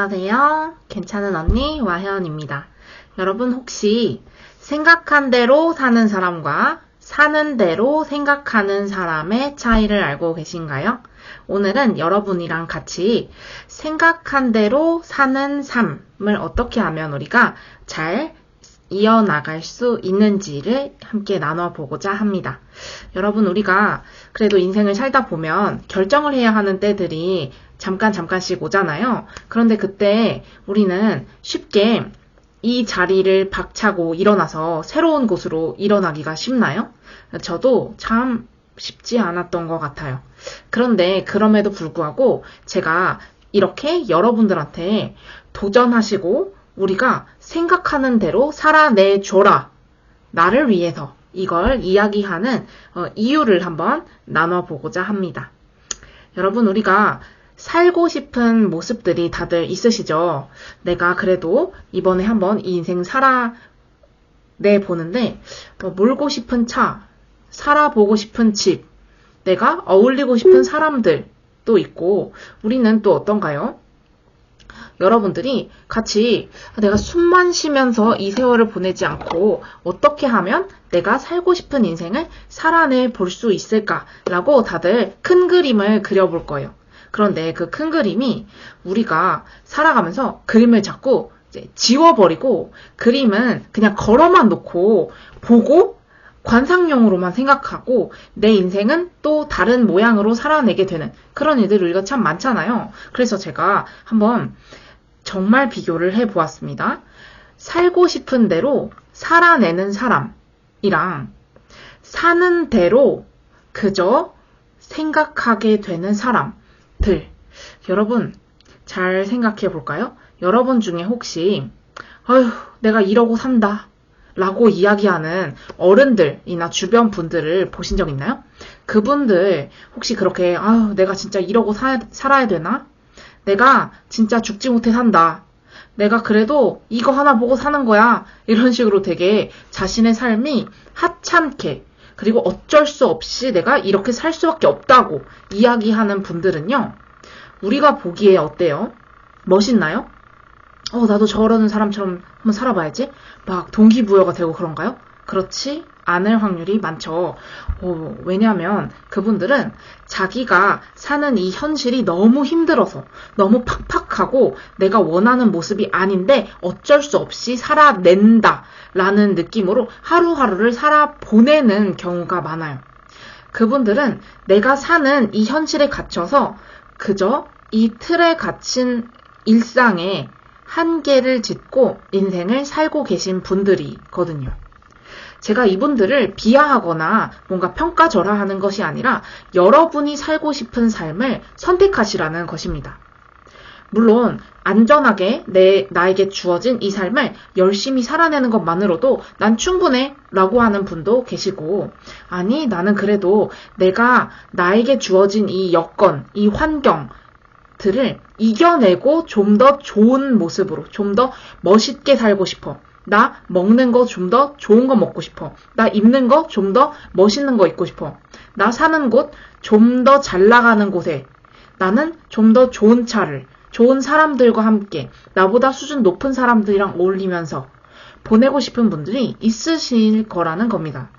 안녕하세요. 괜찮은 언니 와혜연입니다. 여러분 혹시 생각한 대로 사는 사람과 사는 대로 생각하는 사람의 차이를 알고 계신가요? 오늘은 여러분이랑 같이 생각한 대로 사는 삶을 어떻게 하면 우리가 잘 이어나갈 수 있는지를 함께 나눠보고자 합니다. 여러분, 우리가 그래도 인생을 살다 보면 결정을 해야 하는 때들이 잠깐 잠깐씩 오잖아요. 그런데 그때 우리는 쉽게 이 자리를 박차고 일어나서 새로운 곳으로 일어나기가 쉽나요? 저도 참 쉽지 않았던 것 같아요. 그런데 그럼에도 불구하고 제가 이렇게 여러분들한테 도전하시고 우리가 생각하는 대로 살아내줘라. 나를 위해서 이걸 이야기하는 어, 이유를 한번 나눠보고자 합니다. 여러분, 우리가 살고 싶은 모습들이 다들 있으시죠? 내가 그래도 이번에 한번 이 인생 살아내 보는데, 뭐 몰고 싶은 차, 살아보고 싶은 집, 내가 어울리고 싶은 사람들도 있고, 우리는 또 어떤가요? 여러분들이 같이 내가 숨만 쉬면서 이 세월을 보내지 않고 어떻게 하면 내가 살고 싶은 인생을 살아내 볼 수 있을까라고 다들 큰 그림을 그려볼 거예요. 그런데 그 큰 그림이 우리가 살아가면서 그림을 자꾸 지워버리고 그림은 그냥 걸어만 놓고 보고 관상용으로만 생각하고 내 인생은 또 다른 모양으로 살아내게 되는 그런 일들 우리가 참 많잖아요. 그래서 제가 한번 정말 비교를 해 보았습니다. 살고 싶은 대로 살아내는 사람이랑 사는 대로 그저 생각하게 되는 사람 들. 여러분, 잘 생각해 볼까요? 여러분 중에 혹시, 아휴, 내가 이러고 산다. 라고 이야기하는 어른들이나 주변 분들을 보신 적 있나요? 그분들 혹시 그렇게, 아휴, 내가 진짜 이러고 사, 살아야 되나? 내가 진짜 죽지 못해 산다. 내가 그래도 이거 하나 보고 사는 거야. 이런 식으로 되게 자신의 삶이 하찮게 그리고 어쩔 수 없이 내가 이렇게 살 수밖에 없다고 이야기하는 분들은요. 우리가 보기에 어때요? 멋있나요? 어, 나도 저러는 사람처럼 한번 살아봐야지. 막 동기부여가 되고 그런가요? 그렇지 않을 확률이 많죠. 어, 왜냐하면 그분들은 자기가 사는 이 현실이 너무 힘들어서 너무 팍팍하고 내가 원하는 모습이 아닌데 어쩔 수 없이 살아낸다 라는 느낌으로 하루하루를 살아 보내는 경우가 많아요. 그분들은 내가 사는 이 현실에 갇혀서 그저 이 틀에 갇힌 일상에 한계를 짓고 인생을 살고 계신 분들이거든요. 제가 이분들을 비하하거나 뭔가 평가절하하는 것이 아니라 여러분이 살고 싶은 삶을 선택하시라는 것입니다. 물론 안전하게 내 나에게 주어진 이 삶을 열심히 살아내는 것만으로도 난 충분해 라고 하는 분도 계시고 아니 나는 그래도 내가 나에게 주어진 이 여건, 이 환경 들을 이겨내고 좀 더 좋은 모습으로 좀 더 멋있게 살고 싶어. 나 먹는 거 좀 더 좋은 거 먹고 싶어. 나 입는 거 좀 더 멋있는 거 입고 싶어. 나 사는 곳 좀 더 잘 나가는 곳에 나는 좀 더 좋은 차를 좋은 사람들과 함께 나보다 수준 높은 사람들이랑 어울리면서 보내고 싶은 분들이 있으실 거라는 겁니다.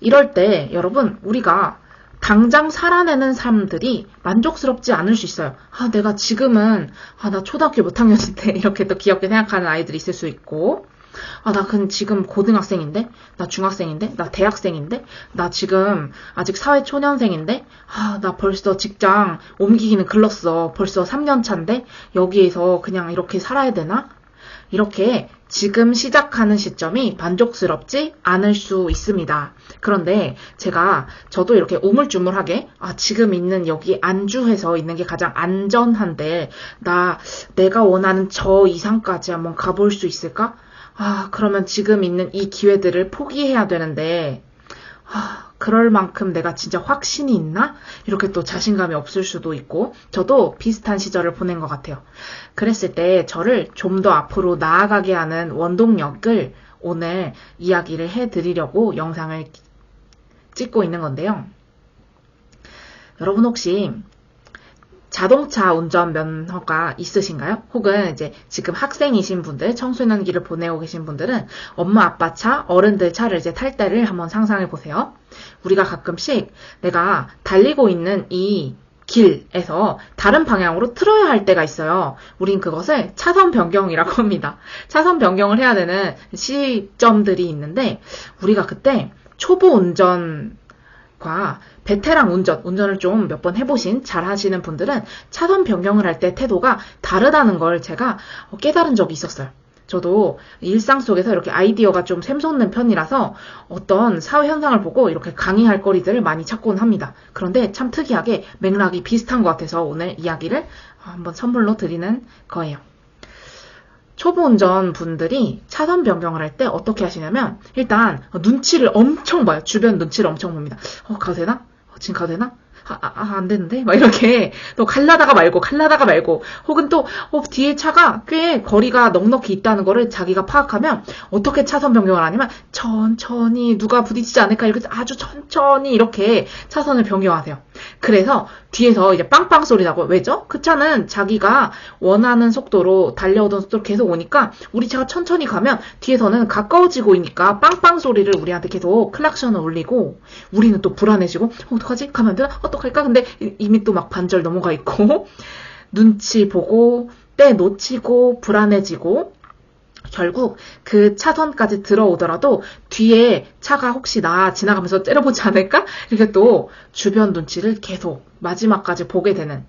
이럴 때 여러분 우리가 당장 살아내는 사람들이 만족스럽지 않을 수 있어요. 아, 내가 지금은, 아, 나 초등학교 몇 학년인데, 이렇게 또 귀엽게 생각하는 아이들이 있을 수 있고, 아, 나그 지금 고등학생인데? 나 중학생인데? 나 대학생인데? 나 지금 아직 사회 초년생인데? 아, 나 벌써 직장 옮기기는 글렀어. 벌써 3년 차인데? 여기에서 그냥 이렇게 살아야 되나? 이렇게 지금 시작하는 시점이 만족스럽지 않을 수 있습니다. 그런데 제가 저도 이렇게 우물쭈물하게 아 지금 있는 여기 안주해서 있는 게 가장 안전한데 나 내가 원하는 저 이상까지 한번 가볼 수 있을까? 아 그러면 지금 있는 이 기회들을 포기해야 되는데 아 그럴 만큼 내가 진짜 확신이 있나? 이렇게 또 자신감이 없을 수도 있고, 저도 비슷한 시절을 보낸 것 같아요. 그랬을 때 저를 좀 더 앞으로 나아가게 하는 원동력을 오늘 이야기를 해드리려고 영상을 찍고 있는 건데요. 여러분 혹시 자동차 운전 면허가 있으신가요? 혹은 이제 지금 학생이신 분들, 청소년기를 보내고 계신 분들은 엄마 아빠 차, 어른들 차를 이제 탈 때를 한번 상상해 보세요. 우리가 가끔씩 내가 달리고 있는 이 길에서 다른 방향으로 틀어야 할 때가 있어요. 우린 그것을 차선 변경이라고 합니다. 차선 변경을 해야 되는 시점들이 있는데 우리가 그때 초보 운전 과 베테랑 운전, 운전을 좀 몇 번 해보신 잘 하시는 분들은 차선 변경을 할 때 태도가 다르다는 걸 제가 깨달은 적이 있었어요. 저도 일상 속에서 이렇게 아이디어가 좀 샘솟는 편이라서 어떤 사회 현상을 보고 이렇게 강의할 거리들을 많이 찾곤 합니다. 그런데 참 특이하게 맥락이 비슷한 것 같아서 오늘 이야기를 한번 선물로 드리는 거예요. 초보 운전 분들이 차선 변경을 할 때 어떻게 하시냐면 일단 눈치를 엄청 봐요. 주변 눈치를 엄청 봅니다. 어, 가도 되나? 어, 지금 가도 되나? 아, 아, 아, 안 되는데? 막 이렇게 또 갈라다가 말고, 갈라다가 말고, 혹은 또, 어, 뒤에 차가 꽤 거리가 넉넉히 있다는 거를 자기가 파악하면 어떻게 차선 변경을 하냐면 천천히 누가 부딪히지 않을까 이렇게 아주 천천히 이렇게 차선을 변경하세요. 그래서 뒤에서 이제 빵빵 소리 나고, 왜죠? 그 차는 자기가 원하는 속도로 달려오던 속도로 계속 오니까 우리 차가 천천히 가면 뒤에서는 가까워지고 있으니까 빵빵 소리를 우리한테 계속 클락션을 울리고 우리는 또 불안해지고, 어, 어떡하지? 가면 안 되나? 어, 어떡할까? 근데 이미 또 막 반절 넘어가 있고 눈치 보고 때 놓치고 불안해지고 결국 그 차선까지 들어오더라도 뒤에 차가 혹시 나 지나가면서 째려보지 않을까? 이렇게 또 주변 눈치를 계속 마지막까지 보게 되는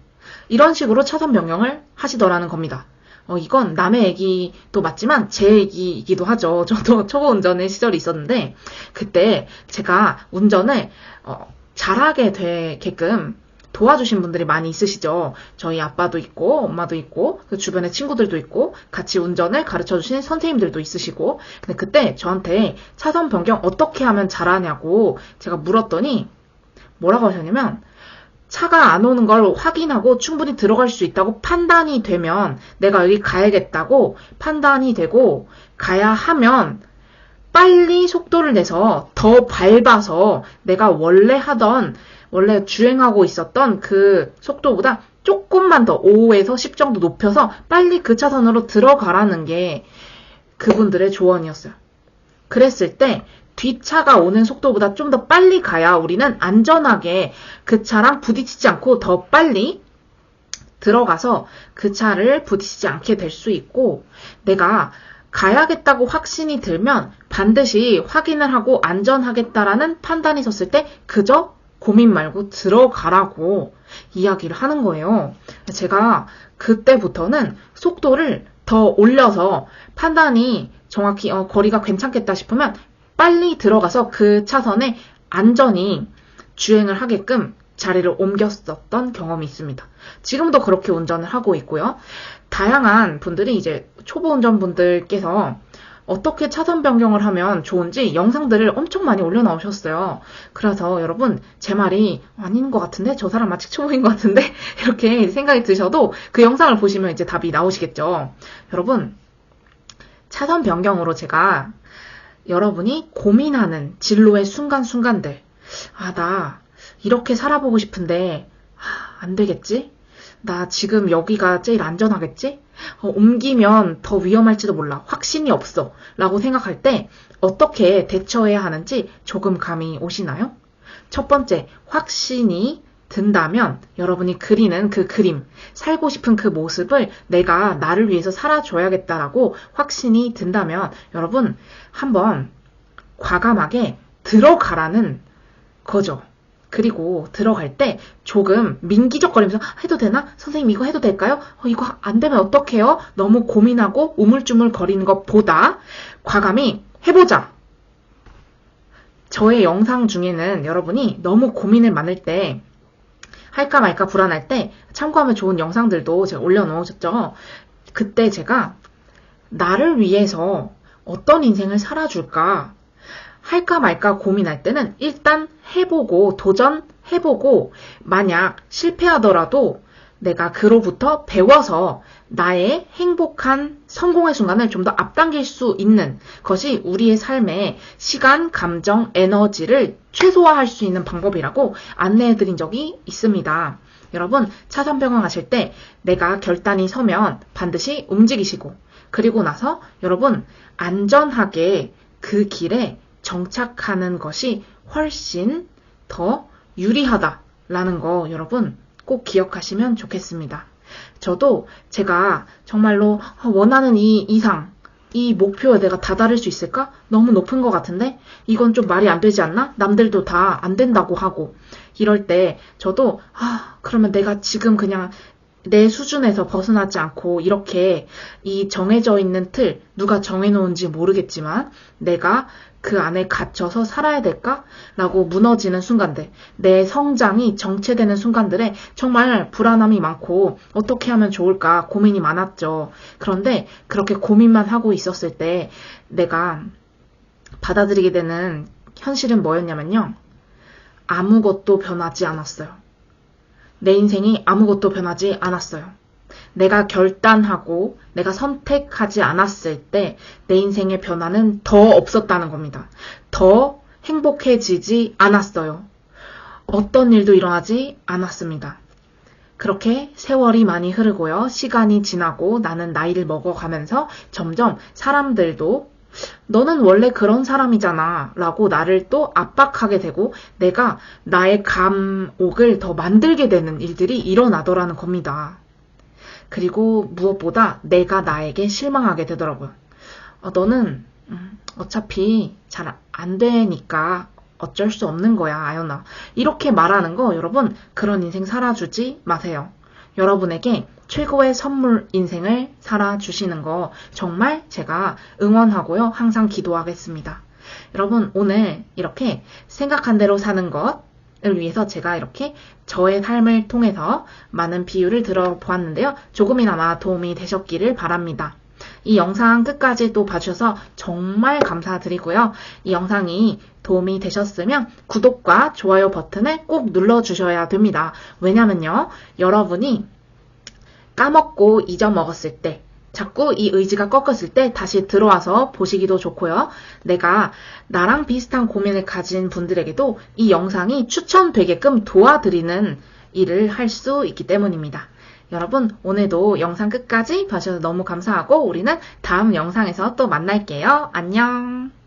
이런 식으로 차선 변경을 하시더라는 겁니다. 어, 이건 남의 얘기도 맞지만 제 얘기이기도 하죠. 저도 초보 운전의 시절이 있었는데 그때 제가 운전을 어, 잘하게 되게끔 도와주신 분들이 많이 있으시죠. 저희 아빠도 있고, 엄마도 있고, 그 주변에 친구들도 있고, 같이 운전을 가르쳐 주신 선생님들도 있으시고, 근데 그때 저한테 차선 변경 어떻게 하면 잘하냐고 제가 물었더니, 뭐라고 하셨냐면, 차가 안 오는 걸 확인하고 충분히 들어갈 수 있다고 판단이 되면 내가 여기 가야겠다고 판단이 되고 가야 하면 빨리 속도를 내서 더 밟아서 내가 원래 하던 원래 주행하고 있었던 그 속도보다 조금만 더 5에서 10 정도 높여서 빨리 그 차선으로 들어가라는 게 그분들의 조언이었어요. 그랬을 때 뒷차가 오는 속도보다 좀 더 빨리 가야 우리는 안전하게 그 차랑 부딪히지 않고 더 빨리 들어가서 그 차를 부딪히지 않게 될 수 있고 내가 가야겠다고 확신이 들면 반드시 확인을 하고 안전하겠다라는 판단이 섰을 때 그저 고민 말고 들어가라고 이야기를 하는 거예요. 제가 그때부터는 속도를 더 올려서 판단이 정확히 어, 거리가 괜찮겠다 싶으면 빨리 들어가서 그 차선에 안전히 주행을 하게끔 자리를 옮겼었던 경험이 있습니다. 지금도 그렇게 운전을 하고 있고요. 다양한 분들이 이제 초보 운전분들께서 어떻게 차선 변경을 하면 좋은지 영상들을 엄청 많이 올려놓으셨어요. 그래서 여러분, 제 말이 아닌 것 같은데? 저 사람 아직 초보인 것 같은데? 이렇게 생각이 드셔도 그 영상을 보시면 이제 답이 나오시겠죠. 여러분, 차선 변경으로 제가 여러분이 고민하는 진로의 순간순간들. 아, 나 이렇게 살아보고 싶은데, 아, 안 되겠지? 나 지금 여기가 제일 안전하겠지? 어, 옮기면 더 위험할지도 몰라. 확신이 없어. 라고 생각할 때 어떻게 대처해야 하는지 조금 감이 오시나요? 첫 번째, 확신이 든다면 여러분이 그리는 그 그림, 살고 싶은 그 모습을 내가 나를 위해서 살아줘야겠다라고 확신이 든다면 여러분 한번 과감하게 들어가라는 거죠. 그리고 들어갈 때 조금 민기적거리면서 해도 되나? 선생님 이거 해도 될까요? 어, 이거 안 되면 어떡해요? 너무 고민하고 우물쭈물 거리는 것보다 과감히 해보자. 저의 영상 중에는 여러분이 너무 고민을 많을 때 할까 말까 불안할 때 참고하면 좋은 영상들도 제가 올려놓으셨죠. 그때 제가 나를 위해서 어떤 인생을 살아줄까 할까 말까 고민할 때는 일단 해보고 도전해보고 만약 실패하더라도 내가 그로부터 배워서 나의 행복한 성공의 순간을 좀 더 앞당길 수 있는 것이 우리의 삶의 시간, 감정, 에너지를 최소화할 수 있는 방법이라고 안내해 드린 적이 있습니다. 여러분, 차선병원 가실 때 내가 결단이 서면 반드시 움직이시고, 그리고 나서 여러분, 안전하게 그 길에 정착하는 것이 훨씬 더 유리하다라는 거 여러분 꼭 기억하시면 좋겠습니다. 저도 제가 정말로 원하는 이 이상, 이 목표에 내가 다다를 수 있을까? 너무 높은 것 같은데? 이건 좀 말이 안 되지 않나? 남들도 다 안 된다고 하고. 이럴 때 저도, 아, 그러면 내가 지금 그냥 내 수준에서 벗어나지 않고 이렇게 이 정해져 있는 틀, 누가 정해놓은지 모르겠지만 내가 그 안에 갇혀서 살아야 될까? 라고 무너지는 순간들, 내 성장이 정체되는 순간들에 정말 불안함이 많고 어떻게 하면 좋을까 고민이 많았죠. 그런데 그렇게 고민만 하고 있었을 때 내가 받아들이게 되는 현실은 뭐였냐면요. 아무것도 변하지 않았어요. 내 인생이 아무것도 변하지 않았어요. 내가 결단하고 내가 선택하지 않았을 때 내 인생의 변화는 더 없었다는 겁니다. 더 행복해지지 않았어요. 어떤 일도 일어나지 않았습니다. 그렇게 세월이 많이 흐르고요. 시간이 지나고 나는 나이를 먹어가면서 점점 사람들도 너는 원래 그런 사람이잖아. 라고 나를 또 압박하게 되고 내가 나의 감옥을 더 만들게 되는 일들이 일어나더라는 겁니다. 그리고 무엇보다 내가 나에게 실망하게 되더라고요. 어, 너는 음, 어차피 잘 안 되니까 어쩔 수 없는 거야, 아연아. 이렇게 말하는 거 여러분 그런 인생 살아주지 마세요. 여러분에게 최고의 선물 인생을 살아주시는 거 정말 제가 응원하고요. 항상 기도하겠습니다. 여러분 오늘 이렇게 생각한 대로 사는 것을 위해서 제가 이렇게 저의 삶을 통해서 많은 비유를 들어보았는데요. 조금이나마 도움이 되셨기를 바랍니다. 이 영상 끝까지 또 봐주셔서 정말 감사드리고요. 이 영상이 도움이 되셨으면 구독과 좋아요 버튼을 꼭 눌러주셔야 됩니다. 왜냐면요. 여러분이 까먹고 잊어먹었을 때 자꾸 이 의지가 꺾였을 때 다시 들어와서 보시기도 좋고요. 내가 나랑 비슷한 고민을 가진 분들에게도 이 영상이 추천되게끔 도와드리는 일을 할 수 있기 때문입니다. 여러분, 오늘도 영상 끝까지 봐주셔서 너무 감사하고 우리는 다음 영상에서 또 만날게요. 안녕!